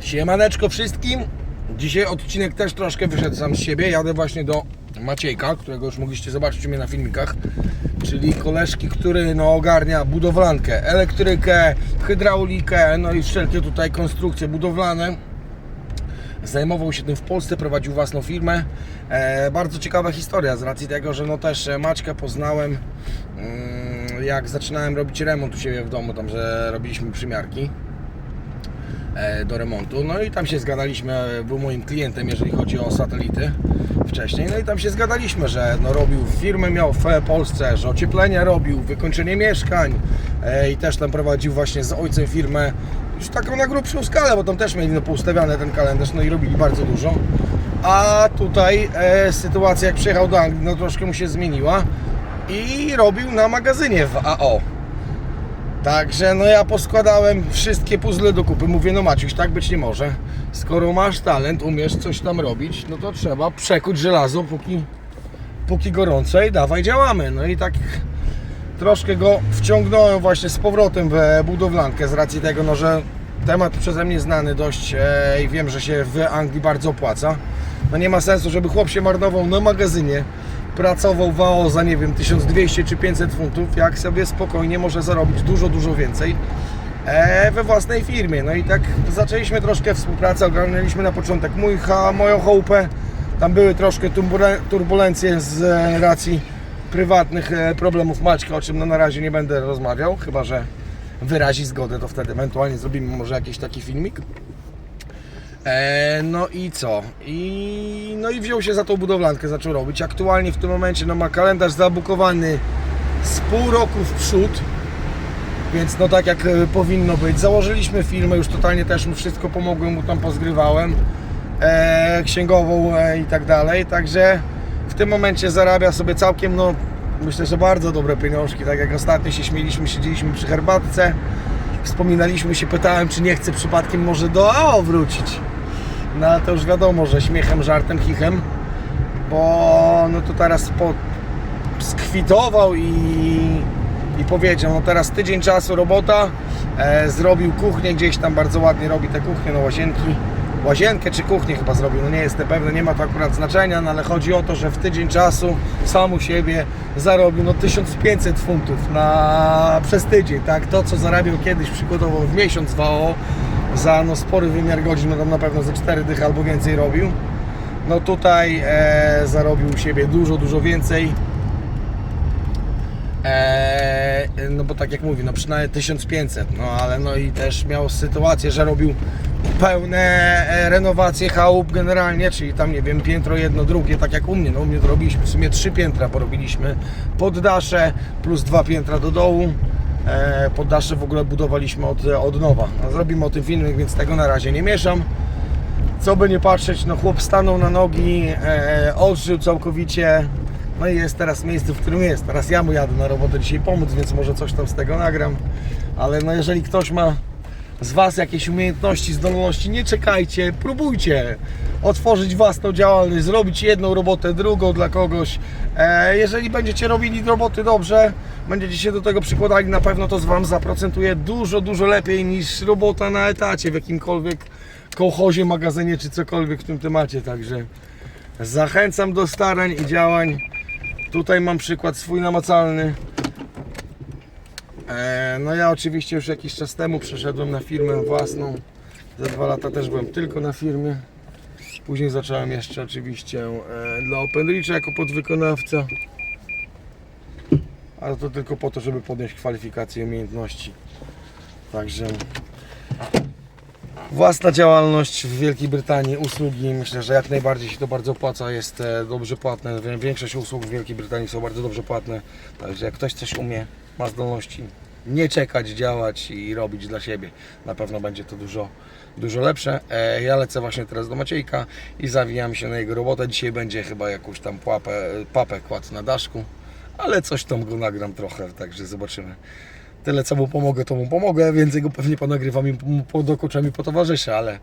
Siemaneczko wszystkim. Dzisiaj odcinek też troszkę wyszedł sam z siebie. Jadę właśnie do Maciejka, którego już mogliście zobaczyć u mnie na filmikach. Czyli koleżki, który no, ogarnia budowlankę, elektrykę, hydraulikę, no i wszelkie tutaj konstrukcje budowlane. Zajmował się tym w Polsce, prowadził własną firmę. E, bardzo ciekawa historia z racji tego, że no też e, Maćkę poznałem mm, jak zaczynałem robić remont u siebie w domu, tam że robiliśmy przymiarki do remontu. No i tam się zgadaliśmy, e, był moim klientem, jeżeli chodzi o satelity wcześniej. No i tam się zgadaliśmy, że no, robił firmę, miał w Polsce, że ocieplenie robił, wykończenie mieszkań e, i też tam prowadził właśnie z ojcem firmę już taką na grubszą skalę, bo tam też mieli no, poustawiany ten kalendarz, no i robili bardzo dużo. A tutaj e, sytuacja jak przyjechał do Anglii, no troszkę mu się zmieniła i robił na magazynie w AO. Także no ja poskładałem wszystkie puzzle do kupy. Mówię, no Maciuś, tak być nie może. Skoro masz talent, umiesz coś tam robić, no to trzeba przekuć żelazo póki, póki gorąco i dawaj działamy. No i tak troszkę go wciągnąłem właśnie z powrotem w budowlankę z racji tego, no, że temat przeze mnie znany dość e, i wiem, że się w Anglii bardzo opłaca. No nie ma sensu, żeby chłop się marnował na magazynie, pracował w za nie wiem 1200 czy 500 funtów, jak sobie spokojnie może zarobić dużo, dużo więcej e, we własnej firmie. No i tak zaczęliśmy troszkę współpracę, ogarnęliśmy na początek mój, moją chałupę. Tam były troszkę turbule- turbulencje z e, racji prywatnych e, problemów Maćka, o czym no na razie nie będę rozmawiał, chyba że wyrazi zgodę, to wtedy ewentualnie zrobimy może jakiś taki filmik. E, no i co? I, no i wziął się za tą budowlankę, zaczął robić. Aktualnie w tym momencie no, ma kalendarz zabukowany z pół roku w przód, więc no tak jak e, powinno być. Założyliśmy firmę, już totalnie też mu wszystko pomogłem, mu tam pozgrywałem, e, księgową e, i tak dalej, także w tym momencie zarabia sobie całkiem, no myślę, że bardzo dobre pieniążki, tak jak ostatnio się śmieliśmy, siedzieliśmy przy herbatce, wspominaliśmy się, pytałem, czy nie chce przypadkiem może do AO wrócić. No ale to już wiadomo, że śmiechem, żartem, chichem, bo no to teraz po, skwitował i, i powiedział, no teraz tydzień czasu robota, e, zrobił kuchnię, gdzieś tam bardzo ładnie robi te kuchnie, no łazienki, łazienkę czy kuchnię chyba zrobił, no nie jestem pewny, nie ma to akurat znaczenia, no ale chodzi o to, że w tydzień czasu sam u siebie zarobił no 1500 funtów na, przez tydzień, tak, to co zarabiał kiedyś przykładowo w miesiąc w za no spory wymiar godzin, no tam na pewno ze 4 dych albo więcej robił, no tutaj e, zarobił u siebie dużo, dużo więcej. Eee, no bo tak jak mówi, no przynajmniej 1500, no ale no i też miał sytuację, że robił pełne e, renowacje chałup generalnie, czyli tam nie wiem, piętro jedno, drugie, tak jak u mnie, no u mnie to robiliśmy w sumie trzy piętra porobiliśmy, poddasze plus dwa piętra do dołu, e, poddasze w ogóle budowaliśmy od, od nowa, no, zrobimy o tym filmik, więc tego na razie nie mieszam co by nie patrzeć, no chłop stanął na nogi, e, odżył całkowicie. No i jest teraz miejsce, w którym jest. Teraz ja mu jadę na robotę dzisiaj pomóc, więc może coś tam z tego nagram. Ale no jeżeli ktoś ma z Was jakieś umiejętności, zdolności, nie czekajcie, próbujcie otworzyć własną działalność, zrobić jedną robotę, drugą dla kogoś. E, jeżeli będziecie robili roboty dobrze, będziecie się do tego przykładali, na pewno to z Wam zaprocentuje dużo, dużo lepiej niż robota na etacie w jakimkolwiek kołchozie, magazynie czy cokolwiek w tym temacie. Także zachęcam do starań i działań. Tutaj mam przykład swój namacalny. E, No ja oczywiście już jakiś czas temu przeszedłem na firmę własną. Za dwa lata też byłem tylko na firmie. Później zacząłem jeszcze oczywiście e, dla OpenReacha jako podwykonawca. Ale to tylko po to, żeby podnieść kwalifikacje i umiejętności. Także własna działalność w Wielkiej Brytanii, usługi, myślę, że jak najbardziej się to bardzo opłaca, jest e, dobrze płatne. Większość usług w Wielkiej Brytanii są bardzo dobrze płatne, także jak ktoś coś umie, ma zdolności, nie czekać, działać i robić dla siebie, na pewno będzie to dużo, dużo lepsze. E, Ja lecę właśnie teraz do Maciejka i zawijam się na jego robotę. Dzisiaj będzie chyba jakąś tam płapę, papę kładł na daszku, ale coś tam go nagram trochę, także zobaczymy. Tyle co mu pomogę, to mu pomogę, więcej go pewnie ponagrywam i mu podokuczam i potowarzyszę, ale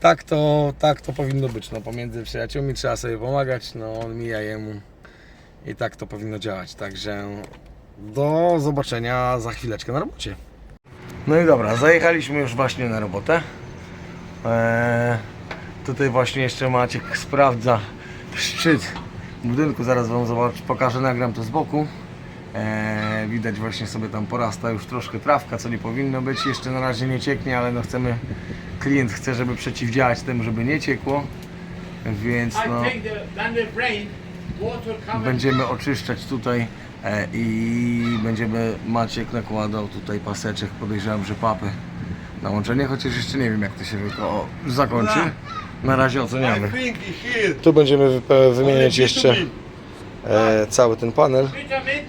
tak to, tak to powinno być. No, pomiędzy przyjaciółmi trzeba sobie pomagać, no on mija jemu i tak to powinno działać. Także do zobaczenia za chwileczkę na robocie. No i dobra, zajechaliśmy już właśnie na robotę. Eee, tutaj właśnie jeszcze Maciek sprawdza szczyt budynku. Zaraz Wam zobacz, pokażę, nagram to z boku. Eee, widać właśnie sobie tam porasta już troszkę trawka, co nie powinno być. Jeszcze na razie nie cieknie, ale no chcemy, klient chce, żeby przeciwdziałać temu, żeby nie ciekło. Więc no, będziemy oczyszczać tutaj i będziemy Maciek nakładał tutaj paseczek, podejrzewam, że papy na łączenie, chociaż jeszcze nie wiem jak to się zakończy. Na razie oceniamy. Tu będziemy wype- wymieniać jeszcze B2B. e, cały ten panel,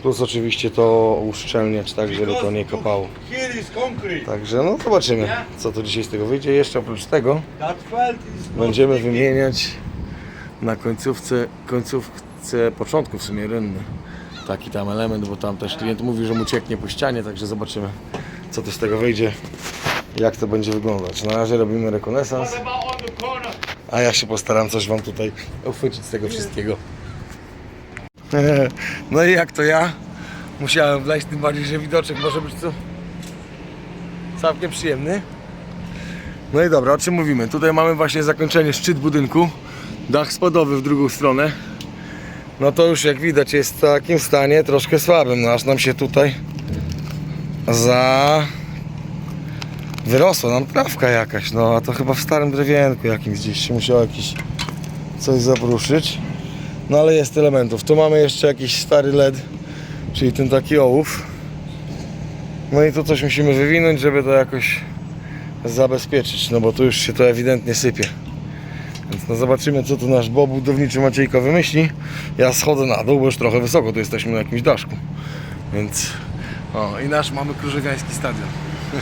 plus oczywiście to uszczelniać tak, żeby to nie concrete. Także no zobaczymy, co to dzisiaj z tego wyjdzie. Jeszcze oprócz tego będziemy wymieniać na końcówce, końcówce początku w sumie rynny. Taki tam element, bo tam też klient mówi, że mu cieknie po ścianie, także zobaczymy co to z tego wyjdzie, jak to będzie wyglądać. Na razie robimy rekonesans, a ja się postaram coś Wam tutaj uchwycić z tego wszystkiego. No i jak to ja musiałem wleźć, tym bardziej, że widoczek może być co całkiem przyjemny. No i dobra, o czym mówimy? Tutaj mamy właśnie zakończenie szczyt budynku, dach spadowy w drugą stronę. No to już jak widać jest w takim stanie troszkę słabym, no aż nam się tutaj za wyrosła nam trawka jakaś, no a to chyba w starym drewienku jakimś gdzieś się musiało jakiś coś zapruszyć. No ale jest elementów. Tu mamy jeszcze jakiś stary LED, czyli ten taki ołów. No i tu coś musimy wywinąć, żeby to jakoś zabezpieczyć, no bo tu już się to ewidentnie sypie. No zobaczymy co tu nasz Bob budowniczy Maciejko wymyśli. Ja schodzę na dół, bo już trochę wysoko, tu jesteśmy na jakimś daszku. Więc o i nasz mamy Krzyżewiański stadion.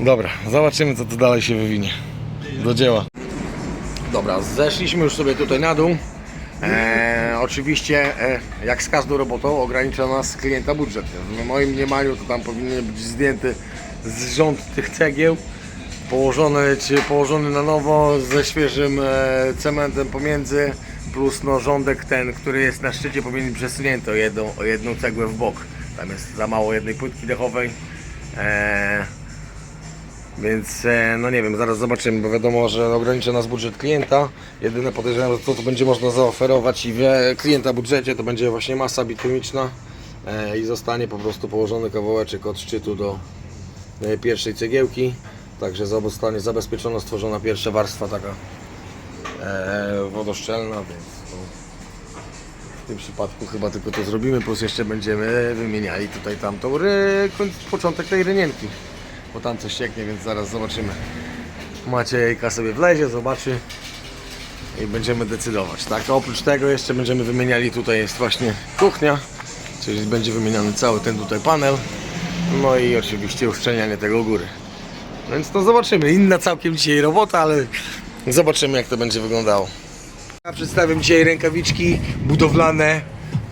Dobra, zobaczymy co tu dalej się wywinie. Do dzieła. Dobra, zeszliśmy już sobie tutaj na dół. E, oczywiście, e, jak z każdą robotą, ogranicza nas klienta budżet. W moim mniemaniu to tam powinien być zdjęty z rząd tych cegieł, położony, czy położony na nowo ze świeżym e, cementem pomiędzy, plus no, rządek ten, który jest na szczycie, powinien być przesunięty o jedną, o jedną cegłę w bok. Tam jest za mało jednej płytki dechowej. E, więc e, no nie wiem, zaraz zobaczymy, bo wiadomo, że ogranicza nas budżet klienta. Jedyne podejrzewam, że to, to będzie można zaoferować i w klienta budżecie to będzie właśnie masa bitumiczna e, i zostanie po prostu położony kawałeczek od szczytu do e, pierwszej cegiełki. Także zostanie zabezpieczona, stworzona pierwsza warstwa taka e, wodoszczelna, więc w tym przypadku chyba tylko to zrobimy, plus jeszcze będziemy wymieniali tutaj tamtą ry, początek tej rynienki bo tam coś cieknie, więc zaraz zobaczymy. Maciejka sobie wlezie, zobaczy i będziemy decydować, tak? Oprócz tego jeszcze będziemy wymieniali, tutaj jest właśnie kuchnia, czyli będzie wymieniany cały ten tutaj panel, no i oczywiście uszczelnianie tego góry. Więc to zobaczymy, inna całkiem dzisiaj robota, ale zobaczymy jak to będzie wyglądało. Ja przedstawię dzisiaj rękawiczki budowlane,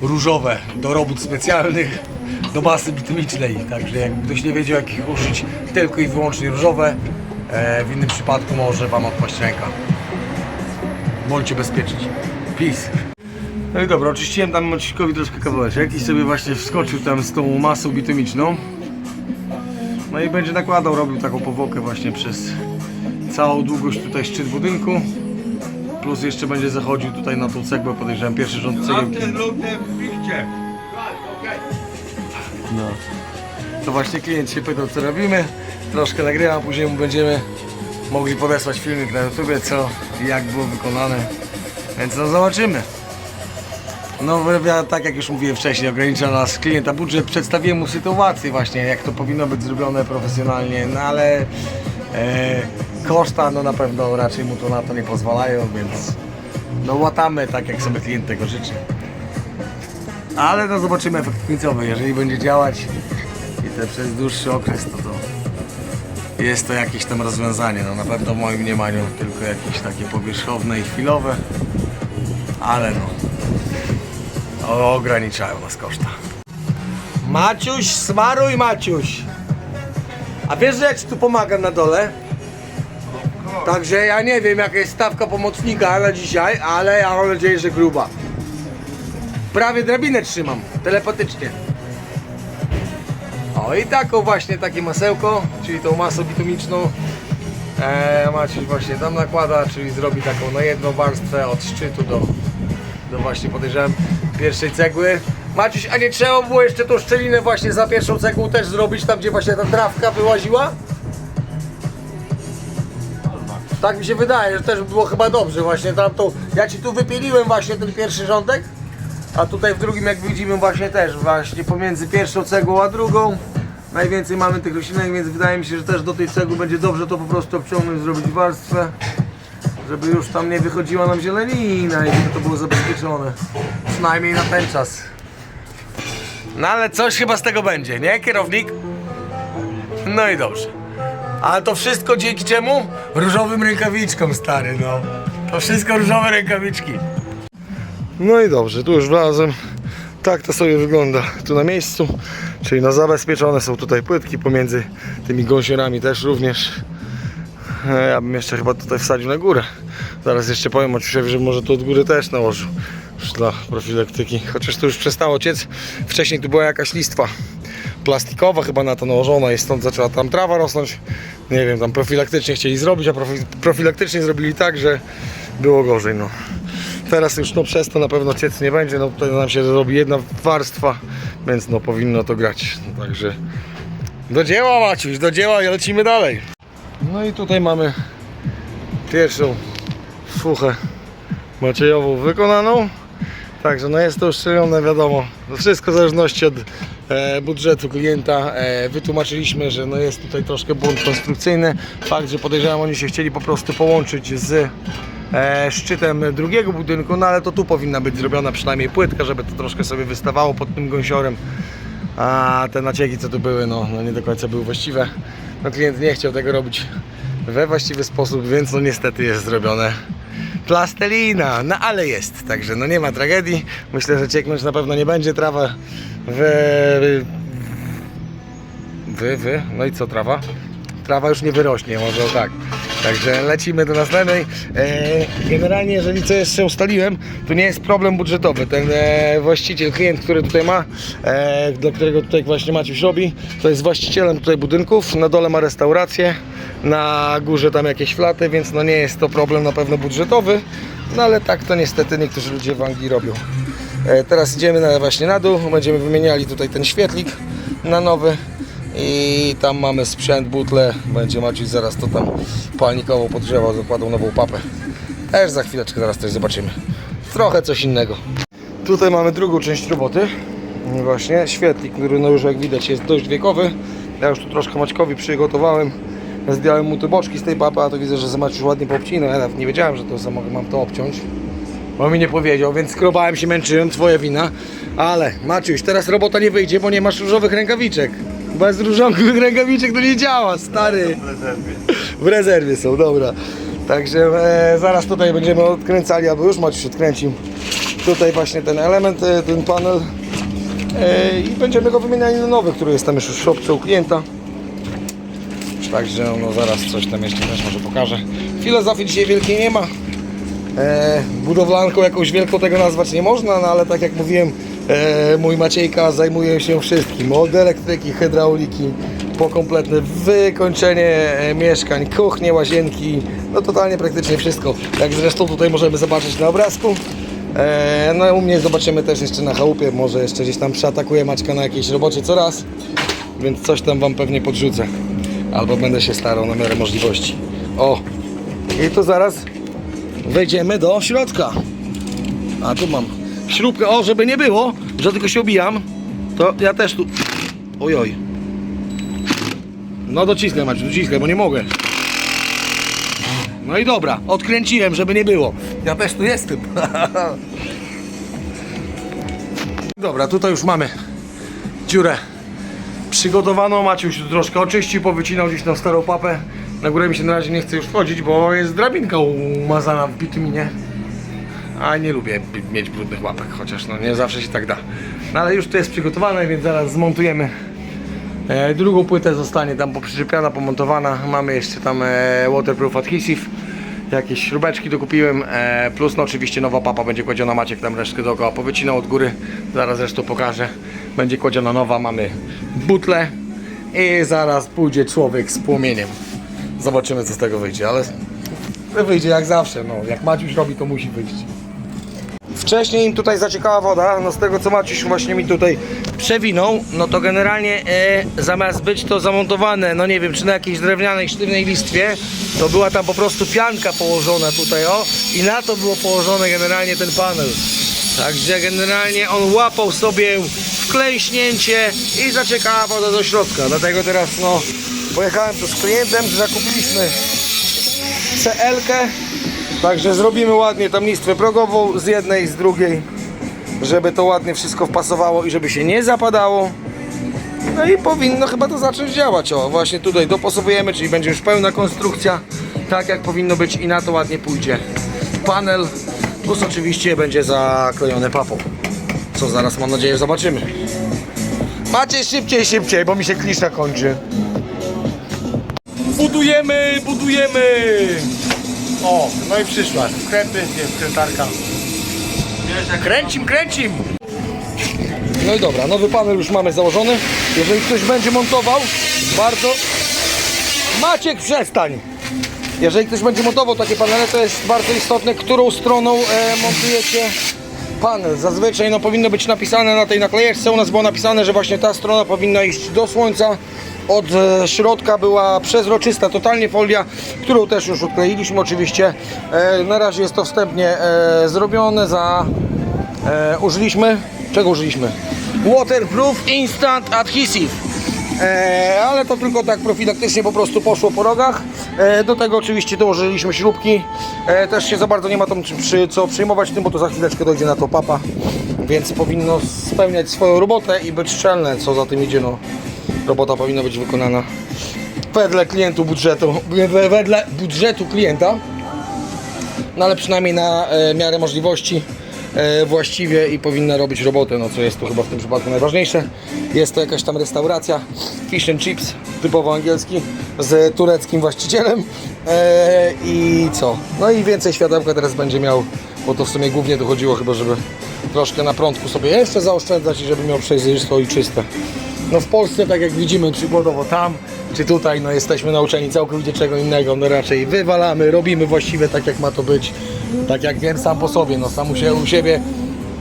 różowe, do robót specjalnych, do masy bitumicznej. Także jak ktoś nie wiedział jak ich użyć, tylko i wyłącznie różowe, e, w innym przypadku może Wam odpaść ręka. Bądźcie bezpieczni. Peace. No i dobra, oczyściłem tam Macikowi troszkę kawałeczek i sobie właśnie wskoczył tam z tą masą bitumiczną. No i będzie nakładał, robił taką powłokę właśnie przez całą długość tutaj szczyt budynku. Plus jeszcze będzie zachodził tutaj na tą cegłę, podejrzewam pierwszy rząd cegiełki. No. To właśnie klient się pytał co robimy. Troszkę nagrywam, później mu będziemy mogli podesłać filmik na YouTubie, co i jak było wykonane. Więc no zobaczymy. No ja, tak jak już mówiłem wcześniej, ogranicza nas klienta budżet. Przedstawiłem mu sytuację właśnie, jak to powinno być zrobione profesjonalnie, no ale e, koszta no na pewno raczej mu to na to nie pozwalają, więc no łatamy tak jak sobie klient tego życzy. Ale no zobaczymy efekt końcowy. Jeżeli będzie działać i to przez dłuższy okres, to, to jest to jakieś tam rozwiązanie. No na pewno w moim mniemaniu tylko jakieś takie powierzchowne i chwilowe, ale no ograniczają nas koszta. Maciuś, smaruj Maciuś! A wiesz, że ja Ci tu pomagam na dole? Także ja nie wiem jaka jest stawka pomocnika na dzisiaj, ale ja mam nadzieję, że gruba. Prawie drabinę trzymam, telepatycznie. No i taką właśnie takie masełko, czyli tą masę bitumiczną e, Maciuś właśnie tam nakłada, czyli zrobi taką no jedną warstwę od szczytu do, do właśnie podejrzewam pierwszej cegły. Maciuś, a nie trzeba było jeszcze tą szczelinę właśnie za pierwszą cegłą też zrobić, tam gdzie właśnie ta trawka wyłaziła? Tak mi się wydaje, że też by było chyba dobrze właśnie tamtą. Ja ci tu wypieliłem właśnie ten pierwszy rządek, a tutaj w drugim jak widzimy właśnie też właśnie pomiędzy pierwszą cegłą a drugą najwięcej mamy tych roślinek, więc wydaje mi się, że też do tej cegły będzie dobrze to po prostu obciągnąć, zrobić warstwę, żeby już tam nie wychodziła nam zielenina i żeby to było zabezpieczone. Przynajmniej na ten czas. No ale coś chyba z tego będzie, nie kierownik? No i dobrze. Ale to wszystko dzięki czemu? Różowym rękawiczkom, stary, no. To wszystko różowe rękawiczki. No i dobrze, tu już wlazłem. Tak to sobie wygląda tu na miejscu. Czyli no zabezpieczone są tutaj płytki pomiędzy tymi gąsiorami też również. E, Ja bym jeszcze chyba tutaj wsadził na górę. Zaraz jeszcze powiem oczywiście, że może tu od góry też nałożył. Już dla profilaktyki. Chociaż to już przestało ciec. Wcześniej tu była jakaś listwa plastikowa chyba na to nałożona i stąd zaczęła tam trawa rosnąć. Nie wiem, tam profilaktycznie chcieli zrobić, a profi- profilaktycznie zrobili tak, że było gorzej. No. Teraz już no przez to na pewno ciec nie będzie, no tutaj nam się zrobi jedna warstwa, więc no powinno to grać. No, także do dzieła Maciuś, do dzieła i lecimy dalej. No i tutaj mamy pierwszą fuchę Maciejową wykonaną. Także no jest to uszczelnione, wiadomo. No wszystko w zależności od e, budżetu klienta. E, wytłumaczyliśmy, że no jest tutaj troszkę błąd konstrukcyjny. Fakt, że podejrzewam, oni się chcieli po prostu połączyć z e, szczytem drugiego budynku, no ale to tu powinna być zrobiona przynajmniej płytka, żeby to troszkę sobie wystawało pod tym gąsiorem. A te nacieki, co tu były, no, no nie do końca były właściwe. No klient nie chciał tego robić we właściwy sposób, więc no niestety jest zrobione plastelina, no ale jest, także no nie ma tragedii. Myślę, że cieknąć na pewno nie będzie trawa w... Wy, wy, no i co trawa? Trawa już nie wyrośnie, może o tak. Także lecimy do następnej. E, generalnie, jeżeli co jeszcze ustaliłem, to nie jest problem budżetowy. Ten e, właściciel, klient, który tutaj ma, e, dla którego tutaj właśnie Maciuś robi, to jest właścicielem tutaj budynków. Na dole ma restaurację, na górze tam jakieś flaty, więc no nie jest to problem na pewno budżetowy. No ale tak to niestety niektórzy ludzie w Anglii robią. Teraz idziemy właśnie na dół, będziemy wymieniali tutaj ten świetlik na nowy. I tam mamy sprzęt, butle. Będzie Maciuś zaraz to tam palnikowo podgrzewał, zakładał nową papę. Też za chwileczkę zaraz coś zobaczymy. Trochę coś innego. Tutaj mamy drugą część roboty. Właśnie świetlik, który no już jak widać jest dość wiekowy. Ja już tu troszkę Maćkowi przygotowałem. Zdjąłem mu te boczki z tej papy, a to widzę, że Maciuś ładnie popcinał. Ja nawet nie wiedziałem, że to za- mam to obciąć. Bo mi nie powiedział, więc skrobałem się, męczyłem, twoja wina. Ale Maciuś, teraz robota nie wyjdzie, bo nie masz różowych rękawiczek. Bez różowych rękawiczek to nie działa, stary. W rezerwie. W rezerwie są, dobra. Także e, zaraz tutaj będziemy odkręcali, albo już Maciuś odkręcił. Tutaj właśnie ten element, e, ten panel. E, I będziemy go wymieniali na nowy, który jest tam już w szopce u klienta. Także no zaraz coś tam jeszcze też może pokażę. Filozofii dzisiaj wielkiej nie ma. E, budowlanką jakąś wielką tego nazwać nie można, no ale tak jak mówiłem, e, mój Maciejka zajmuje się wszystkim. Od elektryki, hydrauliki, po kompletne wykończenie e, mieszkań, kuchnie, łazienki, no totalnie praktycznie wszystko. Jak zresztą tutaj możemy zobaczyć na obrazku. E, no u mnie zobaczymy też jeszcze na chałupie, może jeszcze gdzieś tam przeatakuję Maćka na jakiejś robocie co raz, więc coś tam Wam pewnie podrzucę. Albo będę się starał na miarę możliwości. O! I to zaraz wejdziemy do środka. A tu mam śrubkę, o żeby nie było, że tylko się obijam, to ja też tu, ojoj. No dociskaj Maciu, dociskaj, bo nie mogę. No i dobra, odkręciłem, żeby nie było. Ja też tu jestem. dobra, tutaj już mamy dziurę przygotowaną. Maciuś troszkę oczyścił, powycinał gdzieś tą starą papę. Na górę mi się na razie nie chce już wchodzić, bo jest drabinka umazana w bituminie. A nie lubię mieć brudnych łapek, chociaż no nie zawsze się tak da. No ale już to jest przygotowane, więc zaraz zmontujemy. E, drugą płytę zostanie tam poprzyczepiona, pomontowana. Mamy jeszcze tam e, waterproof adhesive. Jakieś śrubeczki dokupiłem, e, plus no oczywiście nowa papa będzie kładziona, Maciek tam resztkę dookoła powycinał od góry, zaraz zresztą pokażę. Będzie kładziona nowa, mamy butlę, i zaraz pójdzie człowiek z płomieniem. Zobaczymy co z tego wyjdzie, ale wyjdzie jak zawsze, no jak Maciuś robi to musi wyjść. Wcześniej im tutaj zaciekała woda, no z tego co Maciuś właśnie mi tutaj przewinął, no to generalnie e, zamiast być to zamontowane, no nie wiem, czy na jakiejś drewnianej, sztywnej listwie, to była tam po prostu pianka położona tutaj, o, i na to było położone generalnie ten panel. Także generalnie on łapał sobie wklęśnięcie i zaciekała woda do środka, dlatego teraz no pojechałem tu z klientem, zakupiliśmy CL-kę, także zrobimy ładnie tam listwę progową z jednej z drugiej, żeby to ładnie wszystko wpasowało i żeby się nie zapadało. No i powinno chyba to zacząć działać. O, właśnie tutaj dopasowujemy, czyli będzie już pełna konstrukcja, tak jak powinno być i na to ładnie pójdzie panel. Plus oczywiście będzie zaklejone papą, co zaraz mam nadzieję zobaczymy. Macie szybciej, szybciej, bo mi się klisza kończy. Budujemy, budujemy! O, no i przyszła. Skrępy, jest skrętarka. Kręcim, kręcim! No i dobra, nowy panel już mamy założony. Jeżeli ktoś będzie montował, bardzo... Maciek, przestań! Jeżeli ktoś będzie montował takie panele, to jest bardzo istotne, którą stroną e, montujecie panel. Zazwyczaj no, powinno być napisane na tej naklejeczce. U nas było napisane, że właśnie ta strona powinna iść do słońca. Od e, środka była przezroczysta totalnie folia, którą też już odkleiliśmy oczywiście. E, na razie jest to wstępnie e, zrobione za użyliśmy, czego użyliśmy? Waterproof Instant Adhesive. Ale to tylko tak profilaktycznie po prostu poszło po rogach. Do tego oczywiście dołożyliśmy śrubki. Też się za bardzo nie ma tam przy, co przyjmować tym, bo to za chwileczkę dojdzie na to papa. Więc powinno spełniać swoją robotę i być szczelne, co za tym idzie. No, robota powinna być wykonana wedle klientu budżetu, wedle budżetu klienta no ale przynajmniej na e, miarę możliwości e, właściwie i powinna robić robotę, no co jest tu chyba w tym przypadku najważniejsze. Jest to jakaś tam restauracja Fish and Chips, typowo angielski, z tureckim właścicielem e, i co? No i więcej światełka teraz będzie miał, bo to w sumie głównie dochodziło chyba, żeby troszkę na prądku sobie jeszcze zaoszczędzać i żeby miał przejrzysto i czyste. No w Polsce, tak jak widzimy, przykładowo tam, czy tutaj, no jesteśmy nauczeni całkowicie czego innego, no raczej wywalamy, robimy właściwie tak jak ma to być, tak jak wiem sam po sobie, no sam siebie, u siebie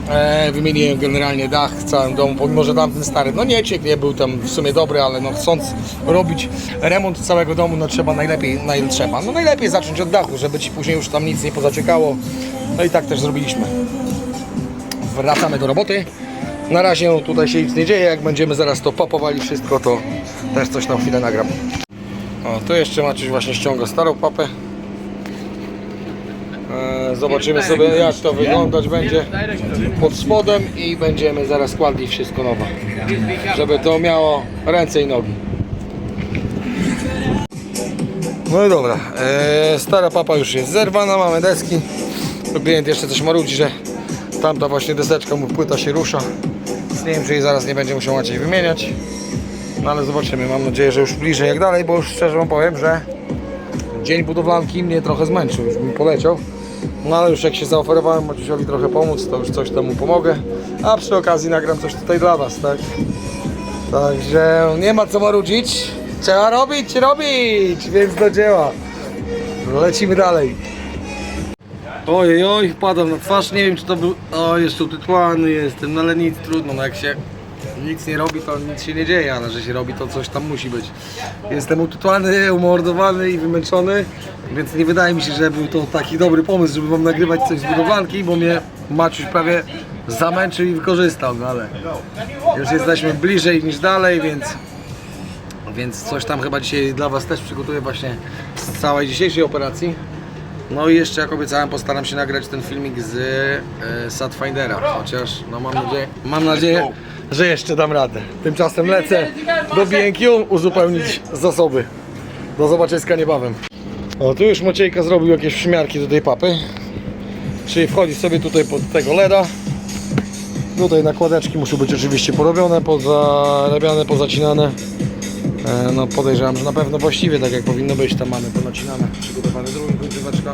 e, wymieniłem generalnie dach w całym domu, pomimo, że tamten stary, no nie ciekł, nie był tam w sumie dobry, ale no chcąc robić remont całego domu, no trzeba najlepiej, naj, trzeba, no najlepiej zacząć od dachu, żeby ci później już tam nic nie pozaciekało, no i tak też zrobiliśmy. Wracamy do roboty. Na razie tutaj się nic nie dzieje, jak będziemy zaraz to popowali wszystko, to też coś na chwilę nagram. O, tu jeszcze Maciuś właśnie ściąga starą papę. E, zobaczymy sobie jak to wyglądać będzie pod spodem i będziemy zaraz kładli wszystko nowe, żeby to miało ręce i nogi. No i dobra, e, stara papa już jest zerwana, mamy deski. Klient jeszcze coś marudzi, że tamta właśnie deseczka mu płyta się rusza. Nie wiem, czy jej zaraz nie będzie musiał Maciej wymieniać. No ale zobaczymy, mam nadzieję, że już bliżej jak dalej, bo już szczerze wam powiem, że dzień budowlanki mnie trochę zmęczył, już bym poleciał. No ale już jak się zaoferowałem Maciusiowi trochę pomóc, to już coś temu pomogę. A przy okazji nagram coś tutaj dla was, tak? Także nie ma co marudzić. Trzeba robić, robić, więc do dzieła. Lecimy dalej. Ojej, oj, wpadam na twarz, nie wiem czy to był... O, jeszcze utytłany jestem, no ale nic, trudno, no jak się nic nie robi, to nic się nie dzieje, ale że się robi, to coś tam musi być. Jestem utytłany, umordowany i wymęczony, więc nie wydaje mi się, że był to taki dobry pomysł, żeby wam nagrywać coś z budowlanki, bo mnie Maciuś prawie zamęczył i wykorzystał, no ale już jesteśmy bliżej niż dalej, więc więc coś tam chyba dzisiaj dla Was też przygotuję właśnie z całej dzisiejszej operacji. No i jeszcze jak obiecałem postaram się nagrać ten filmik z e, Satfindera, chociaż no mam nadzieję, mam nadzieję, że jeszcze dam radę. Tymczasem lecę do BNQ uzupełnić zasoby. Do zobaczyska niebawem. O, tu już Maciejka zrobił jakieś przymiarki do tej papy. Czyli wchodzi sobie tutaj pod tego LEDa. Tutaj nakładeczki muszą być oczywiście porobione, pozarabiane, pozacinane. E, No podejrzewam, że na pewno właściwie tak jak powinno być, tam mamy ponacinane, przygotowane drugi końcóweczka.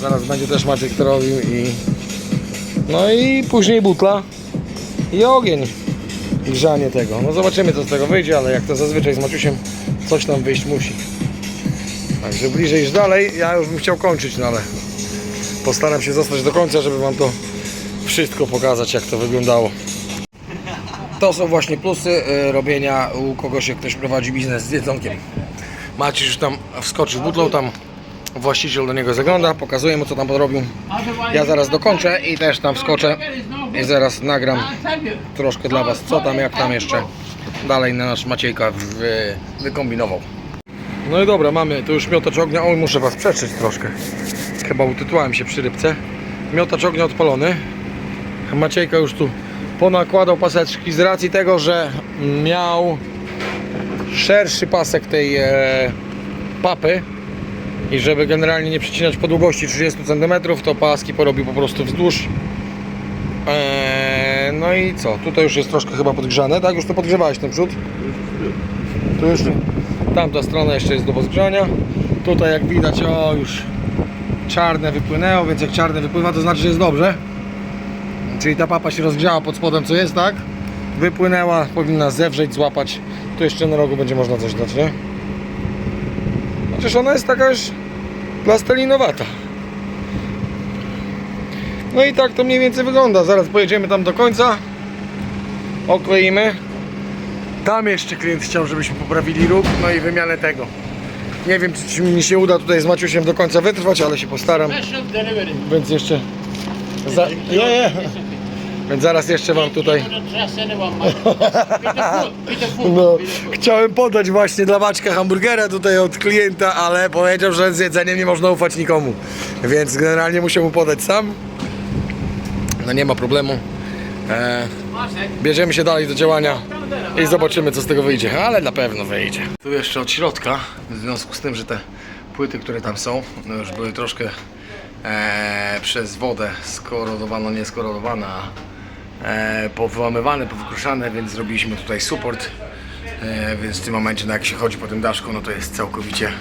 Zaraz będzie też Maciek to robił i... No i później butla i ogień. grzanie tego. No zobaczymy co z tego wyjdzie, ale jak to zazwyczaj z Maciusiem, coś tam wyjść musi. Także bliżej dalej, ja już bym chciał kończyć, no ale postaram się zostać do końca, żeby Wam to wszystko pokazać, jak to wyglądało. To są właśnie plusy y, robienia u kogoś, jak ktoś prowadzi biznes z jedzonkiem. Maciuś już tam wskoczył butlą, tam właściciel do niego zagląda, pokazuje mu co tam podrobił. Ja zaraz dokończę i też tam wskoczę i zaraz nagram troszkę dla Was, co tam, jak tam jeszcze dalej na nasz Maciejka wy, wykombinował. No i dobra, mamy tu już miotacz ognia. Oj, muszę Was przeczyć troszkę. Chyba utytułałem się przy rybce. Miotacz ognia odpalony. Maciejka już tu ponakładał paseczki z racji tego, że miał szerszy pasek tej e, papy i żeby generalnie nie przecinać po długości 30 cm, to paski porobił po prostu wzdłuż. Eee, no i co? Tutaj już jest troszkę chyba podgrzane, tak? Już to podgrzewałeś ten przód? Tu już tamta strona jeszcze jest do podgrzania. Tutaj jak widać, o już czarne wypłynęło, więc jak czarne wypływa, to znaczy, że jest dobrze. Czyli ta papa się rozgrzała pod spodem, co jest, tak? Wypłynęła, powinna zewrzeć, złapać. Tu jeszcze na rogu będzie można coś dać, nie? Chociaż ona jest taka już plastelinowata. No i tak to mniej więcej wygląda. Zaraz pojedziemy tam do końca. Okleimy. Tam jeszcze klient chciał, żebyśmy poprawili róg, no i wymianę tego. Nie wiem, czy mi się uda tutaj z Maciusiem do końca wytrwać, ale się postaram. Więc jeszcze. Za... Nie, nie. Więc zaraz jeszcze wam tutaj. No, food. chciałem podać właśnie dla Maćka hamburgera tutaj od klienta, ale powiedział, że z jedzeniem nie można ufać nikomu. Więc generalnie musiał mu podać sam. No nie ma problemu. E, bierzemy się dalej do działania i zobaczymy co z tego wyjdzie, ale na pewno wyjdzie. Tu jeszcze od środka, w związku z tym, że te płyty, które tam są, no już były troszkę e, przez wodę skorodowane, nie skorodowane, e, powyłamywane, powykruszane, więc zrobiliśmy tutaj support. E, więc w tym momencie, no jak się chodzi po tym daszku, no to jest całkowicie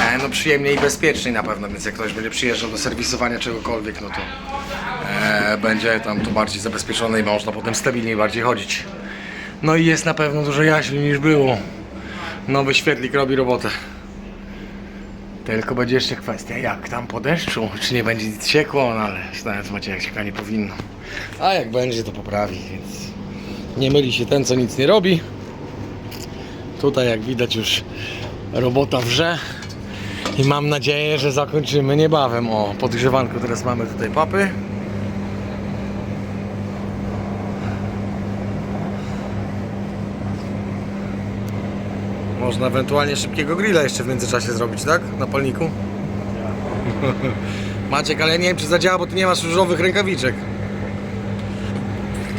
e, no przyjemnie i bezpiecznie na pewno, więc jak ktoś będzie przyjeżdżał do serwisowania czegokolwiek, no to e, będzie tam to bardziej zabezpieczone i można potem stabilniej bardziej chodzić. No i jest na pewno dużo jaśniej niż było. Nowy świetlik robi robotę. Tylko będzie jeszcze kwestia, jak tam po deszczu, czy nie będzie nic ciekło, no ale znając macie jak cieka nie powinno. A jak będzie to poprawi, więc nie myli się ten co nic nie robi. Tutaj jak widać już robota wrze i mam nadzieję, że zakończymy niebawem. O, podgrzewanko teraz mamy tutaj papy. Można ewentualnie szybkiego grilla jeszcze w międzyczasie zrobić, tak? Na palniku. Maciek, ale ja nie wiem czy zadziała, bo ty nie masz różowych rękawiczek.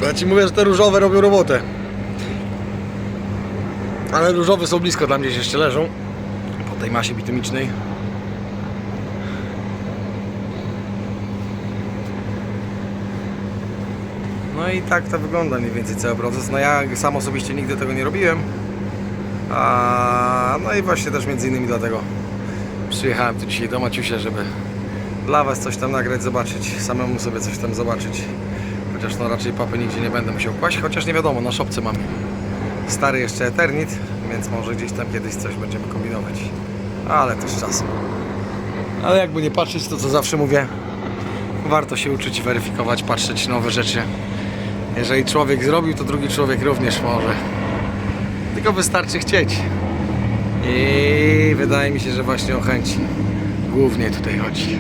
Ja ci mówię, że te różowe robią robotę. Ale różowe są blisko, tam gdzieś jeszcze leżą. Po tej masie bitumicznej. No i tak to wygląda mniej więcej cały proces. No ja sam osobiście nigdy tego nie robiłem. A, no i właśnie też między innymi dlatego przyjechałem tu dzisiaj do Maciusia, żeby dla Was coś tam nagrać, zobaczyć, samemu sobie coś tam zobaczyć. Chociaż no raczej papy nigdzie nie będę musiał kłaść, chociaż nie wiadomo, na szopce mam stary jeszcze Eternit, więc może gdzieś tam kiedyś coś będziemy kombinować. Ale też czasem. Ale jakby nie patrzeć, to co zawsze mówię, warto się uczyć, weryfikować, patrzeć nowe rzeczy. Jeżeli człowiek zrobił, to drugi człowiek również może. Tylko wystarczy chcieć. I wydaje mi się, że właśnie o chęci głównie tutaj chodzi.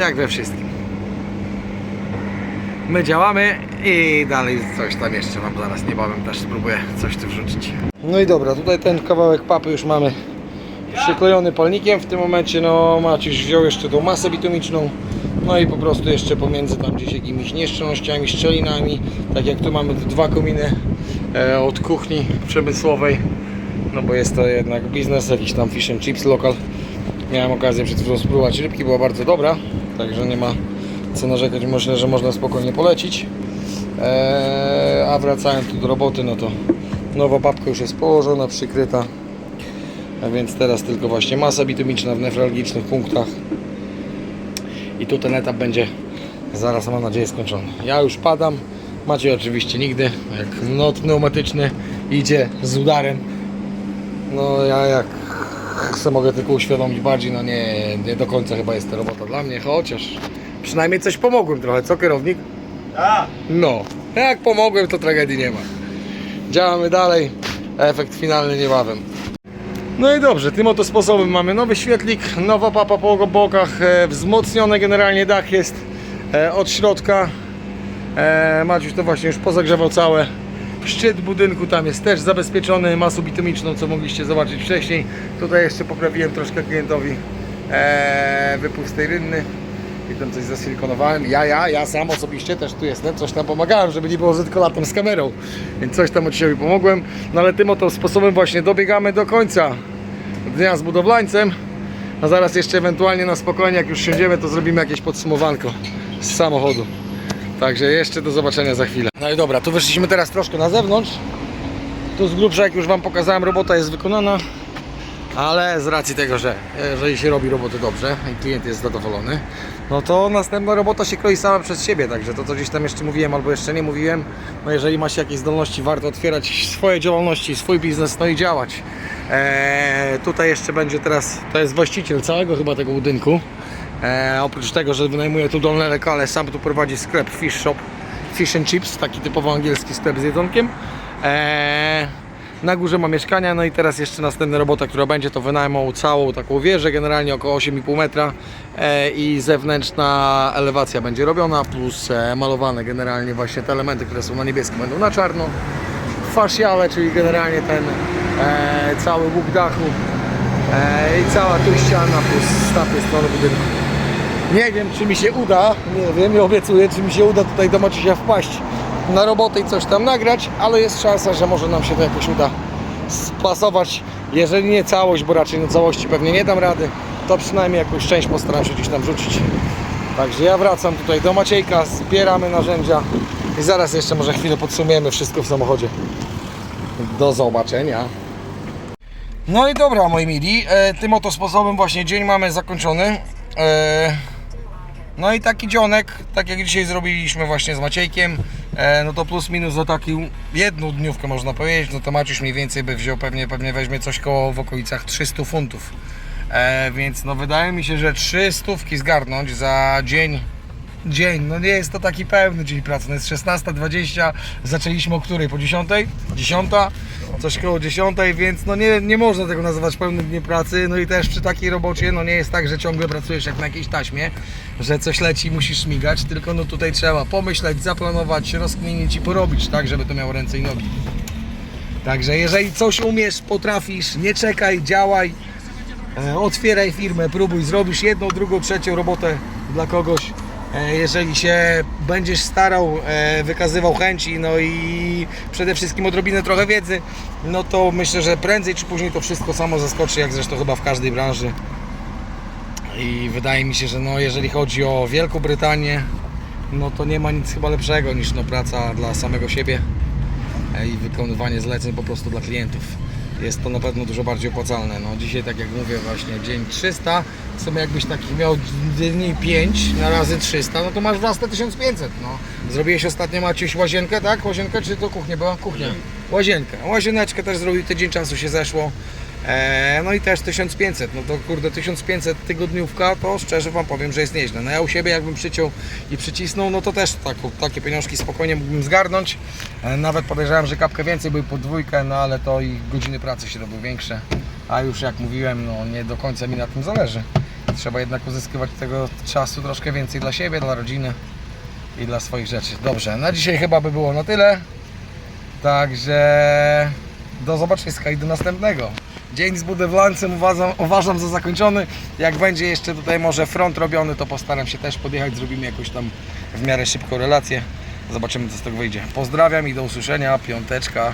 Jak we wszystkim. My działamy i dalej coś tam jeszcze Wam zaraz niebawem też spróbuję coś tu wrzucić. No i dobra, tutaj ten kawałek papy już mamy przyklejony palnikiem. W tym momencie no Maciuś wziął jeszcze tą masę bitumiczną. No i po prostu jeszcze pomiędzy tam gdzieś jakimiś nieszczelnościami, szczelinami. Tak jak tu mamy dwa kominy e, od kuchni przemysłowej. No bo jest to jednak biznes, jakiś tam fish and chips lokal. Miałem okazję przed chwilą spróbować rybki, była bardzo dobra. Także nie ma co narzekać, myślę, że można spokojnie polecić. Eee, a wracając tu do roboty, no to nowa papka już jest położona, przykryta. A więc teraz tylko właśnie masa bitumiczna w newralgicznych punktach. I tu ten etap będzie zaraz mam nadzieję skończony. Ja już padam, Maciej oczywiście nigdy, jak no, pneumatyczny idzie z udarem. No ja jak chcę mogę tylko uświadomić bardziej, no nie, nie do końca chyba jest to robota dla mnie, chociaż przynajmniej coś pomogłem trochę, co kierownik? A, No, jak pomogłem to tragedii nie ma. Działamy dalej, a efekt finalny niebawem. No i dobrze, tym oto sposobem mamy nowy świetlik, nowa papa po bokach, e, wzmocniony generalnie dach jest e, od środka. E, Maciuś to właśnie już pozagrzewał całe. Szczyt budynku tam jest też zabezpieczony masą bitumiczną, co mogliście zobaczyć wcześniej. Tutaj jeszcze poprawiłem troszkę klientowi e, wypływ z tej rynny tam coś zasilikonowałem. Ja, ja, ja sam osobiście też tu jestem, coś tam pomagałem, żeby nie było, tylko latam z kamerą. Więc coś tam od siebie pomogłem. No ale tym oto sposobem właśnie dobiegamy do końca dnia z budowlańcem. A zaraz jeszcze ewentualnie na spokojnie, jak już siądziemy, to zrobimy jakieś podsumowanko z samochodu. Także jeszcze do zobaczenia za chwilę. No i dobra, tu wyszliśmy teraz troszkę na zewnątrz. Tu z grubsza, jak już Wam pokazałem, robota jest wykonana. Ale z racji tego, że jeżeli się robi roboty dobrze i klient jest zadowolony, no to następna robota się kroi sama przez siebie. Także to, co gdzieś tam jeszcze mówiłem albo jeszcze nie mówiłem, no jeżeli masz jakieś zdolności, warto otwierać swoje działalności, swój biznes, no i działać. Eee, tutaj jeszcze będzie teraz, to jest właściciel całego chyba tego budynku. Eee, oprócz tego, że wynajmuje tu dolne lokale, sam tu prowadzi sklep Fish Shop, Fish and Chips, taki typowo angielski sklep z jedzonkiem. Eee, na górze ma mieszkania, no i teraz jeszcze następna robota, która będzie, to wynajmą całą taką wieżę, generalnie około 8,5 metra e, i zewnętrzna elewacja będzie robiona, plus e, malowane generalnie właśnie te elementy, które są na niebiesko będą na czarno. Fasciale, czyli generalnie ten e, cały łuk dachu e, i cała tu ściana plus tamtej strony budynku. Nie wiem, czy mi się uda, nie wiem, nie obiecuję, czy mi się uda tutaj do Maciusia wpaść na robotę i coś tam nagrać, ale jest szansa, że może nam się to jakoś uda spasować. Jeżeli nie całość, bo raczej na całości pewnie nie dam rady, to przynajmniej jakąś część postaram się gdzieś tam rzucić. Także ja wracam tutaj do Maciejka, zbieramy narzędzia i zaraz jeszcze może chwilę podsumujemy wszystko w samochodzie. Do zobaczenia. No i dobra, moi mili, e, tym oto sposobem właśnie dzień mamy zakończony. E, no i taki dzionek, tak jak dzisiaj zrobiliśmy właśnie z Maciejkiem, no to plus minus za taką jedną dniówkę można powiedzieć, no to Maciuś mniej więcej by wziął, pewnie, pewnie weźmie coś koło w okolicach 300 funtów. E, więc no wydaje mi się, że 300 zgarnąć za dzień dzień, no nie jest to taki pełny dzień pracy, no jest 16.20, zaczęliśmy o której? Po 10? 10? Coś koło 10, więc no nie, nie można tego nazywać pełnym dniem pracy, no i też przy takiej robocie, no nie jest tak, że ciągle pracujesz jak na jakiejś taśmie, że coś leci i musisz śmigać, tylko no tutaj trzeba pomyśleć, zaplanować, rozkminić i porobić tak, żeby to miało ręce i nogi. Także jeżeli coś umiesz, potrafisz, nie czekaj, działaj, E, Otwieraj firmę, próbuj, zrobisz jedną, drugą, trzecią robotę dla kogoś. E, Jeżeli się będziesz starał, e, wykazywał chęci, no i przede wszystkim odrobinę trochę wiedzy, no to myślę, że prędzej czy później to wszystko samo zaskoczy, jak zresztą chyba w każdej branży. I wydaje mi się, że no, jeżeli chodzi o Wielką Brytanię, no to nie ma nic chyba lepszego niż no, praca dla samego siebie e, i wykonywanie zleceń po prostu dla klientów. Jest to na pewno dużo bardziej opłacalne. No, dzisiaj, tak jak mówię, właśnie dzień 300, w sumie jakbyś takich miał dni 5 na razy 300, no to masz własne 1500. No. Zrobiłeś ostatnio Maciuś łazienkę, tak? Łazienkę czy to kuchnię była? Kuchnia. Łazienkę. Łazieneczkę też zrobił, tydzień czasu się zeszło. E, no i też 1500, no to kurde 1500 tygodniówka, to szczerze Wam powiem, że jest nieźle. No ja u siebie jakbym przyciął i przycisnął, no to też tak, takie pieniążki spokojnie mógłbym zgarnąć. E, nawet podejrzewam, że kapkę więcej były po dwójkę, no ale to i godziny pracy się robią większe. A już jak mówiłem, no nie do końca mi na tym zależy. Trzeba jednak uzyskiwać tego czasu troszkę więcej dla siebie, dla rodziny i dla swoich rzeczy. Dobrze, na dzisiaj chyba by było na tyle. Także do zobaczyska i do następnego. Dzień z budowlańcem uważam, uważam za zakończony. Jak będzie jeszcze tutaj może front robiony, to postaram się też podjechać, zrobimy jakąś tam w miarę szybką relację. Zobaczymy co z tego wyjdzie. Pozdrawiam i do usłyszenia. Piąteczka.